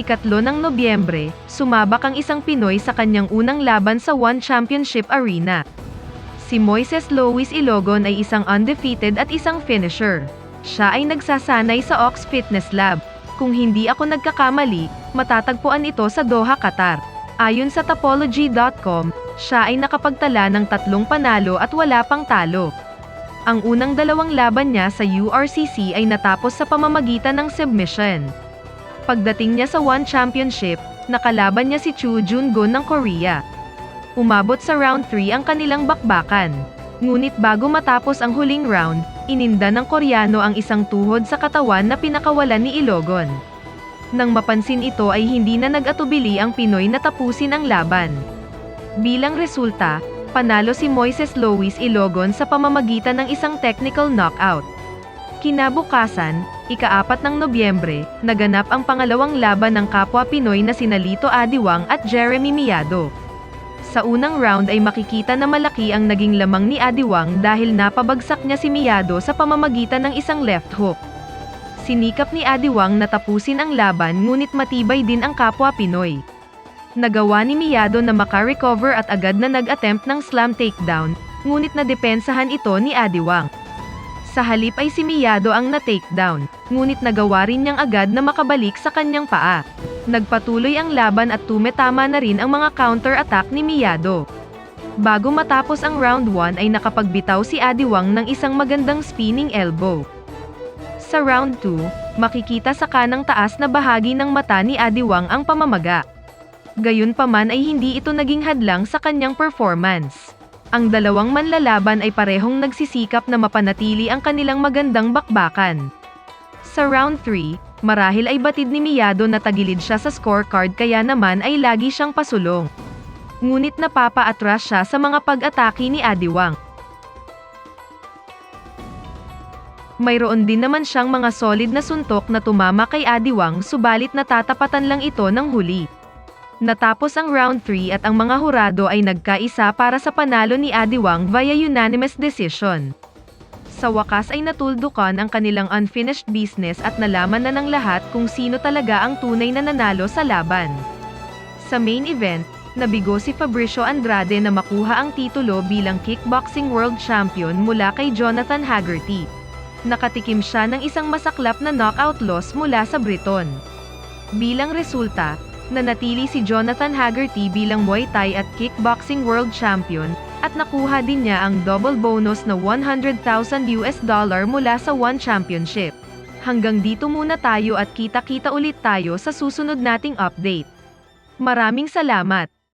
ikatlo ng Nobyembre, sumabak ang isang Pinoy sa kanyang unang laban sa One Championship Arena. Si Moises Luis Ilogon ay isang undefeated at isang finisher. Siya ay nagsasanay sa Ox Fitness Lab. Kung hindi ako nagkakamali, matatagpuan ito sa Doha, Qatar. Ayon sa Topology.com, siya ay nakapagtala ng tatlong panalo at wala pang talo. Ang unang dalawang laban niya sa URCC ay natapos sa pamamagitan ng submission. Pagdating niya sa One Championship, nakalaban niya si Chu Jun-gun ng Korea. Umabot sa round 3 ang kanilang bakbakan. Ngunit bago matapos ang huling round, ininda ng Koreano ang isang tuhod sa katawan na pinakawalan ni Ilogon. Nang mapansin ito ay hindi na nag-atubili ang Pinoy na tapusin ang laban. Bilang resulta, panalo si Moises Luis Ilogon sa pamamagitan ng isang technical knockout. Kinabukasan, ika-apat ng Nobyembre, naganap ang pangalawang laban ng kapwa Pinoy na sina Lito Adiwang at Jeremy Miado. Sa unang round ay makikita na malaki ang naging lamang ni Adiwang dahil napabagsak niya si Miado sa pamamagitan ng isang left hook. Sinikap ni Adiwang na tapusin ang laban ngunit matibay din ang kapwa Pinoy. Nagawa ni Miado na makarecover at agad na nag-attempt ng slam takedown, ngunit nadepensahan ito ni Adiwang. Sa halip ay si Miyado ang na-takedown, ngunit nagawa rin niyang agad na makabalik sa kanyang paa. Nagpatuloy ang laban at tumetama na rin ang mga counter-attack ni Miyado. Bago matapos ang round 1 ay nakapagbitaw si Adiwang ng isang magandang spinning elbow. Sa round 2, makikita sa kanang taas na bahagi ng mata ni Adiwang ang pamamaga. Gayunpaman ay hindi ito naging hadlang sa kanyang performance. Ang dalawang manlalaban ay parehong nagsisikap na mapanatili ang kanilang magandang bakbakan. Sa round 3, marahil ay batid ni Miyado na tagilid siya sa scorecard kaya naman ay lagi siyang pasulong. Ngunit napapaatras siya sa mga pag-atake ni Adiwang. Mayroon din naman siyang mga solid na suntok na tumama kay Adiwang subalit natatapatan lang ito ng huli. Natapos ang round 3 at ang mga hurado ay nagkaisa para sa panalo ni Adiwang via unanimous decision. Sa wakas ay natuldukan ang kanilang unfinished business at nalaman na ng lahat kung sino talaga ang tunay na nanalo sa laban. Sa main event, nabigo si Fabricio Andrade na makuha ang titulo bilang kickboxing world champion mula kay Jonathan Haggerty. Nakatikim siya ng isang masaklap na knockout loss mula sa Briton. Bilang resulta, nanatili si Jonathan Haggerty bilang Muay Thai at Kickboxing World Champion, at nakuha din niya ang double bonus na 100,000 US dollar mula sa One Championship. Hanggang dito muna tayo at kita-kita ulit tayo sa susunod nating update. Maraming salamat!